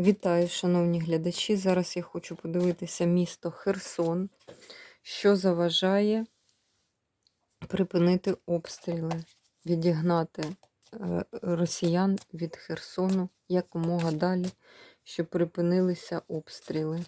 Вітаю, шановні глядачі. Зараз я хочу подивитися місто Херсон, що заважає припинити обстріли, відігнати е, росіян від Херсону якомога далі, щоб припинилися обстріли.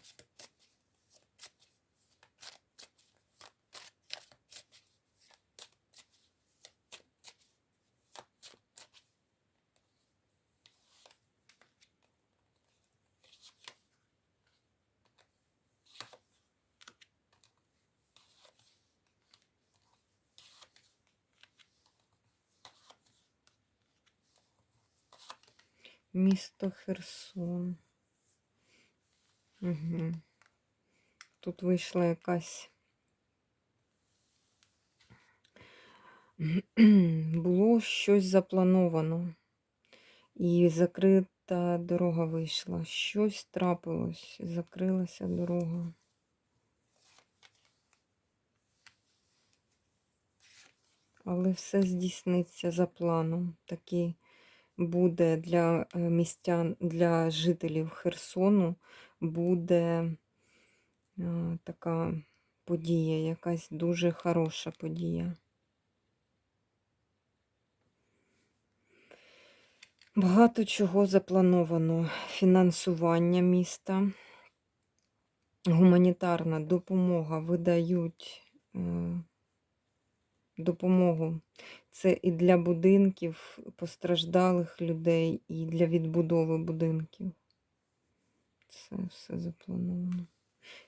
Місто Херсон. Угу. Тут вийшла якась. Було щось заплановано. І закрита дорога вийшла. Щось трапилось, закрилася дорога. Але все здійсниться за планом. Такі буде для е, містян, для жителів Херсону буде е, така подія, якась дуже хороша подія. Багато чого заплановано. Фінансування міста, гуманітарна допомога видають е, допомогу. Це і для будинків постраждалих людей, і для відбудови будинків. Це все заплановано.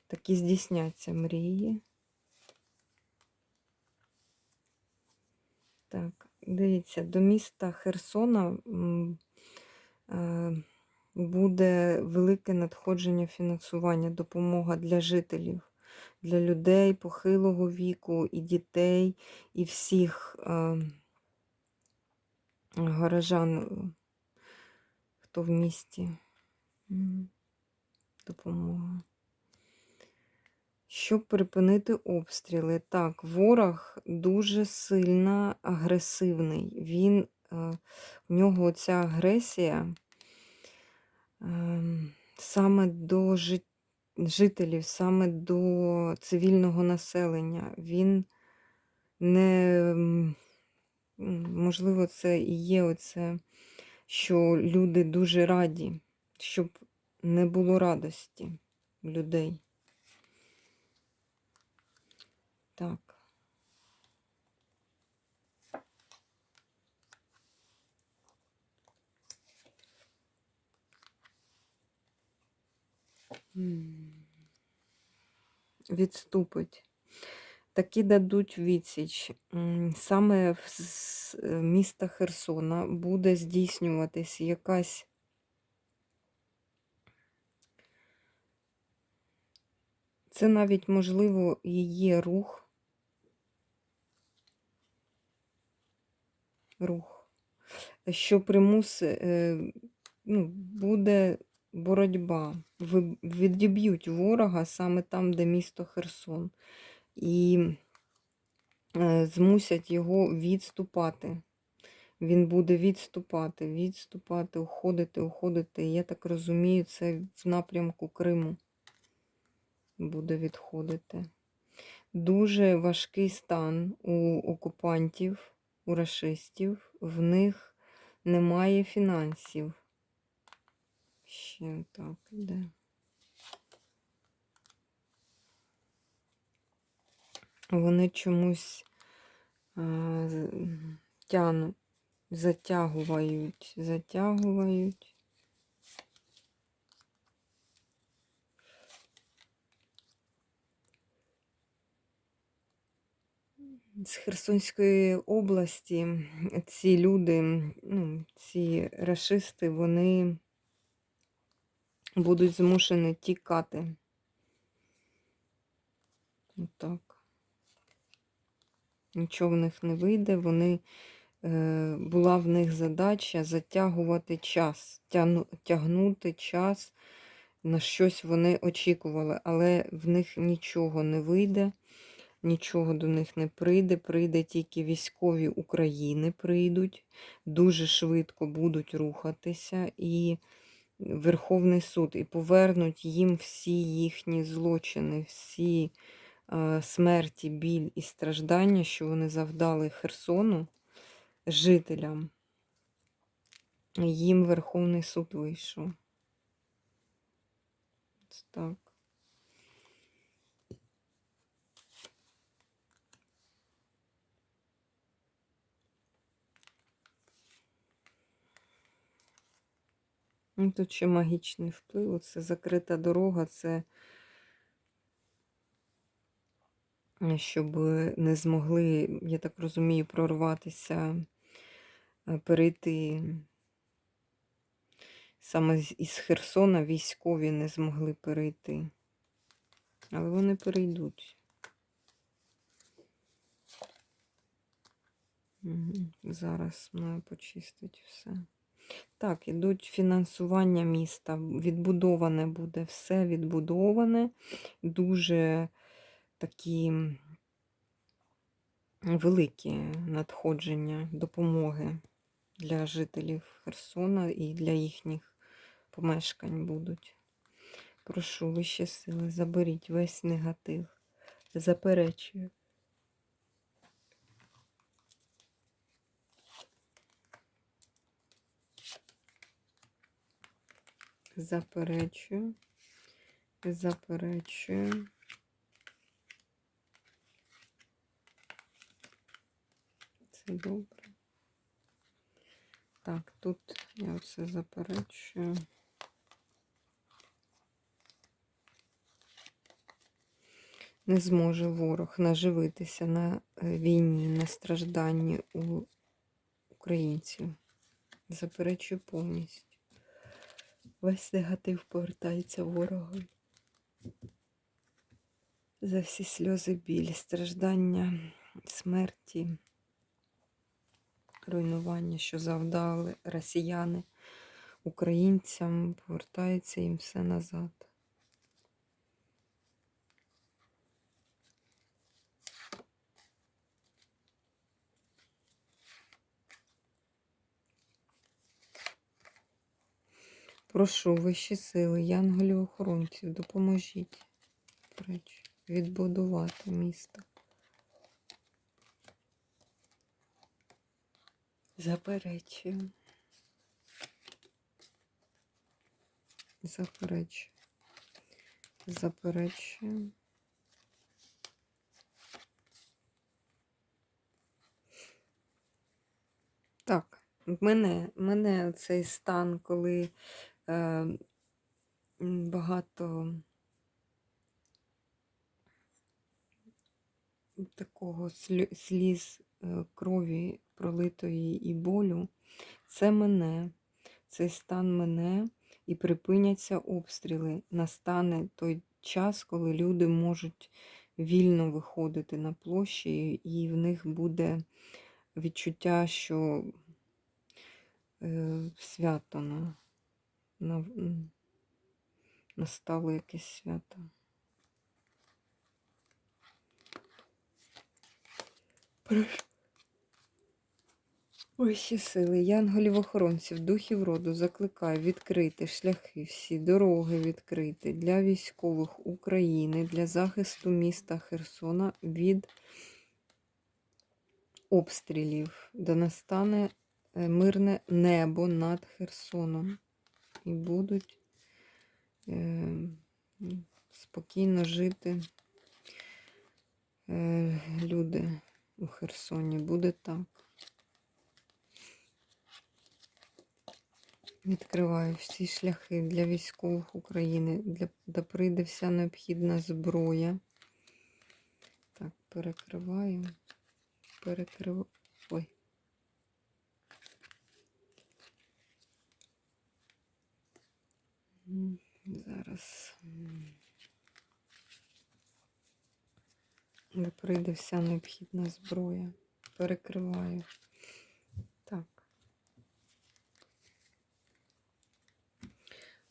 Такі здійсняться мрії. Так, дивіться, до міста Херсона е, буде велике надходження фінансування, допомога для жителів для людей похилого віку, і дітей, і всіх е, горожан, хто в місті. Допомога. Щоб припинити обстріли. Так, ворог дуже сильно агресивний. Він, в нього ця агресія е, саме до життя жителів саме до цивільного населення. Він не, можливо, це і є оце, що люди дуже раді, щоб не було радості людей. Так. Відступить. Такі дадуть відсіч. Саме з е, міста Херсона буде здійснюватись якась це навіть, можливо, і є рух. Рух, що примус е, ну, буде боротьба. Відіб'ють ворога саме там, де місто Херсон, і е, змусять його відступати. Він буде відступати, відступати, уходити, уходити. Я так розумію, це в напрямку Криму буде відходити. Дуже важкий стан у окупантів, у расистів, в них немає фінансів ще так іде. Вони чомусь а, тяну, затягують, затягують. З Херсонської області ці люди, ну, ці расисти, вони будуть змушені тікати. Отак. Нічого в них не вийде. Вони е, була в них задача затягувати час, тягну, тягнути час, на щось вони очікували, але в них нічого не вийде, нічого до них не прийде. Прийде тільки військові України прийдуть, дуже швидко будуть рухатися і Верховний суд і повернуть їм всі їхні злочини, всі е, смерті, біль і страждання, що вони завдали Херсону жителям. Їм Верховний суд вийшов. Так. Ну, Тут ще магічний вплив. Це закрита дорога, це е, щоб не змогли, я так розумію, прорватися, е, перейти саме із Херсона військові не змогли перейти. Але вони перейдуть. Зараз маю почистити все. Так, ідуть фінансування міста. Відбудоване буде все відбудоване. Дуже такі великі надходження допомоги для жителів Херсона і для їхніх помешкань будуть. Прошу вище сили, заберіть весь негатив. Заперечую. Заперечую. Заперечую. Це добре. Так, тут я все заперечую. Не зможе ворог наживитися на е, війні, на стражданні у українців. Заперечую повністю. Весь негатив повертається ворогом. За всі сльози, біль, страждання, смерті, руйнування, що завдали росіяни українцям, повертається їм все назад. Прошу вищі сили, янголів охоронців, допоможіть відбудувати місто. Заперечую. Заперечую. Заперечую. Так, мене, мене цей стан, коли багато такого сліз, е, крові пролитої і болю, це мене, цей стан мене, і припиняться обстріли. Настане той час, коли люди можуть вільно виходити на площі, і в них буде відчуття, що е, свято настало якесь свято. Прошу. Вищі сили, янголів охоронців, духів роду закликаю відкрити шляхи, всі дороги відкрити для військових України, для захисту міста Херсона від обстрілів, де настане е, мирне небо над Херсоном. І будуть е, спокійно жити е, люди у Херсоні. Буде так. Відкриваю всі шляхи для військових України, для, де прийде вся необхідна зброя. Так, перекриваю. Перекрив... Зараз. Де прийде вся необхідна зброя. Перекриваю. Так.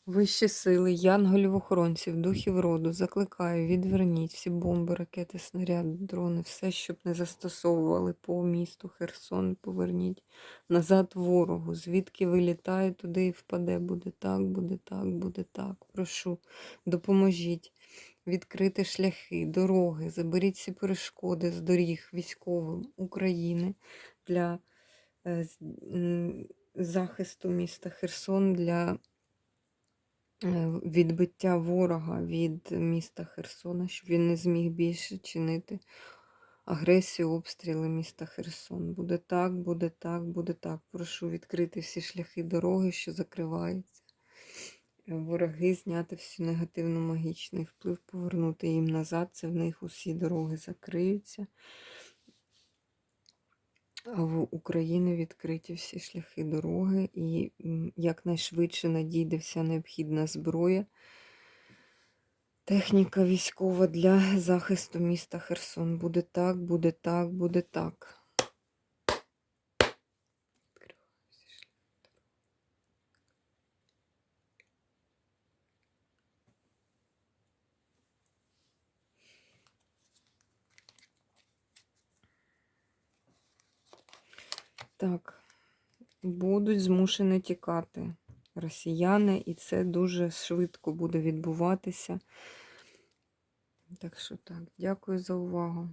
Вищі сили, янголів охоронців, духів роду, закликаю, відверніть всі бомби, ракети, снаряди, дрони, все, щоб не застосовували по місту Херсон, поверніть назад ворогу. Звідки вилітає, туди і впаде. Буде так, буде так, буде так. Прошу, допоможіть відкрити шляхи, дороги, заберіть всі перешкоди з доріг військовим України для е, захисту міста Херсон для відбиття ворога від міста Херсона, щоб він не зміг більше чинити агресію, обстріли міста Херсон. Буде так, буде так, буде так. Прошу відкрити всі шляхи дороги, що закриваються. Е, Вороги зняти всю негативну магічний вплив, повернути їм назад. Це в них усі дороги закриються. В Україні відкриті всі шляхи дороги і якнайшвидше надійде вся необхідна зброя, техніка військова для захисту міста Херсон. Буде так, буде так, буде так. Так, будуть змушені тікати росіяни, і це дуже швидко буде відбуватися. Так що так, дякую за увагу.